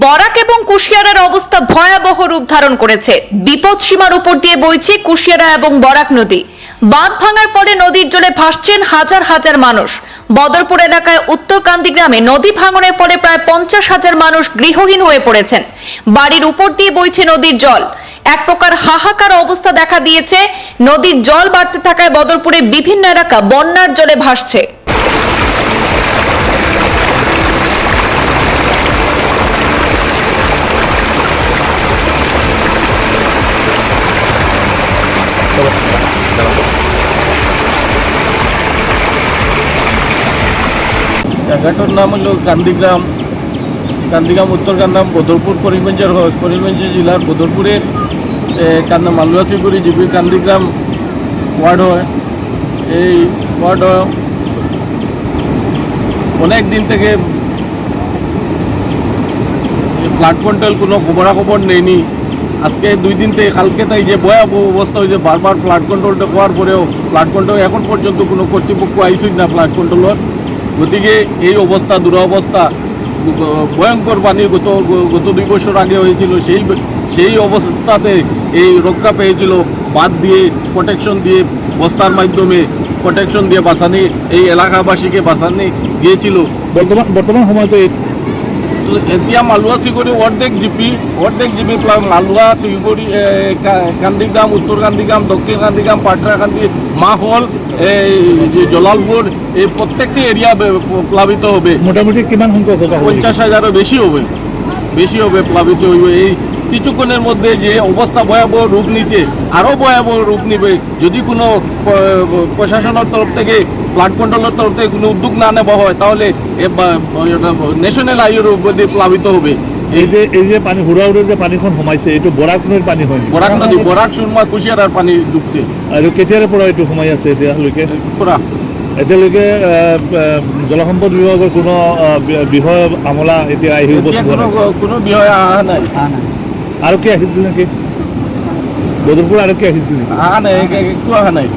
বরাক এবং কুশিয়ারার অবস্থা ভয়াবহ রূপ ধারণ করেছে। বিপদ সীমার উপর দিয়ে বইছে কুশিয়ারা এবং বরাক নদী। বাঁধ ভাঙার পরে নদীর জলে ভাসছেন হাজার হাজার মানুষ। বদরপুর এলাকায় উত্তরকান্দি গ্রামে নদী ভাঙনের ফলে প্রায় পঞ্চাশ হাজার মানুষ গৃহহীন হয়ে পড়েছেন। বাড়ির উপর দিয়ে বইছে নদীর জল। এক প্রকার হাহাকার অবস্থা দেখা দিয়েছে। নদীর জল বাড়তে থাকায় বদরপুরে বিভিন্ন এলাকা বন্যার জলে ভাসছে। জায়গাটার নাম হলো গান্ধীগ্রাম। গান্ধীগ্রাম উত্তর কান্দাম বদরপুর করিমগঞ্জের হয়। করিমগঞ্জ জেলার বদরপুরের কান্দা মালুয়াশিগুড়ি জিবি গান্ধীগ্রাম ওয়ার্ড হয়, এই ওয়ার্ড অনেক দিন থেকে ফ্লাড কন্ট্রোল কোনো খবরাখবর নেয়নি আজকে দুই দিন থেকে কালকে তাই যে ভয়াবহ অবস্থা হয়েছে, বারবার ফ্লাড কন্ট্রোলটা হওয়ার পরেও ফ্লাড কন্ট্রোল এখন পর্যন্ত কোনো কর্তৃপক্ষ আইসুই না ফ্লাড কন্ট্রোলের গতিকে এই অবস্থা, দুরবস্থা, ভয়ঙ্কর পানি গত গত দুই বছর আগে হয়েছিল, সেই সেই অবস্থাতে এই রক্ষা পেয়েছিল বাদ দিয়ে প্রোটেকশন দিয়ে বস্তার মাধ্যমে প্রোটেকশন দিয়ে বাঁচানি, এই এলাকাবাসীকে বাঁচানি গিয়েছিল বর্তমান বর্তমান সময়তো এতিয়া মালুৱা চিগুৰি অৰ্ধেক জিপি অৰ্ধেক জিপি প্লাস মালুৱা চিগুৰি কান্দিগাম উত্তৰ কান্দিগাম দক্ষিণ পাটনা কান্দি মাহল এই যে জলালপুর এই প্রত্যেকটি এরিয়া প্লাবিত হবে। মোটামুটি কিমান সংখ্যক হ'ব? পঞ্চাশ হাজারও বেশি হবে। বেশি হবে প্লাবিত হইবে এই কিছুক্ষণের মধ্যে যে অবস্থা ভয়াবহ রূপ নিচ্ছে আরও ভয়াবহ রূপ নিবে। যদি কোনো প্রশাসনের তরফ থেকে ফ্লাড কন্ট্রোলের তরফ থেকে কোনো উদ্যোগ না নেওয়া হয় তাহলে ন্যাশনাল উপরে প্লাবিত হবে। এই যে এই যে পানী হুৰা যে পানীখন সোমাইছে এইটো বৰাক নৈৰ পানী হয়? বরাক নদী বরাক সুরমা কুশিয়ারার পানি ডুবছে। আৰু কেতিয়াৰে পৰা এইটো সোমাই আছে এতিয়ালৈকে? পুরা এতিয়ালৈকে জলসম্পদ বিভাগৰ কোনো আহ, বিষয় আমলা এতিয়া আহি কোনো বিষয় অহা নাই। আৰক্ষী আহিছিল নেকি? বদৰপুৰ আৰক্ষী আহিছিল নেকি? অহা নাই একো অহা নাই।